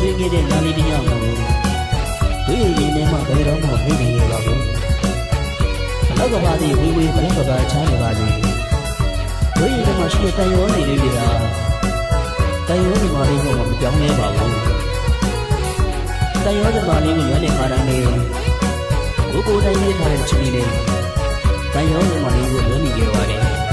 နှစ်တူဆုံသွင်းခဲ့တဲ့နာလီတစ်ယောက်ကိုဝိရရင်ထဲမှာဘယ်တော့မှဖိနေရပါဘူးအလောက်ကပါသည်ဝီဝီဘလကပါချားနေပါလေဝိရရင်ထဲမှာရှိတဲ့တန်ရောနေလေးတွေကတန်ရောဒီမာလေးကမပြောင်းလဲပါဘူးတန်ရောဒီမာလေးကိုရွေးနေခါတိုင်းလေကိုကိုတိုင်းရေးထားတဲ့ချီလေးတန်ရောဒီမာလေးကိုလွှဲမိခဲ့ပါတ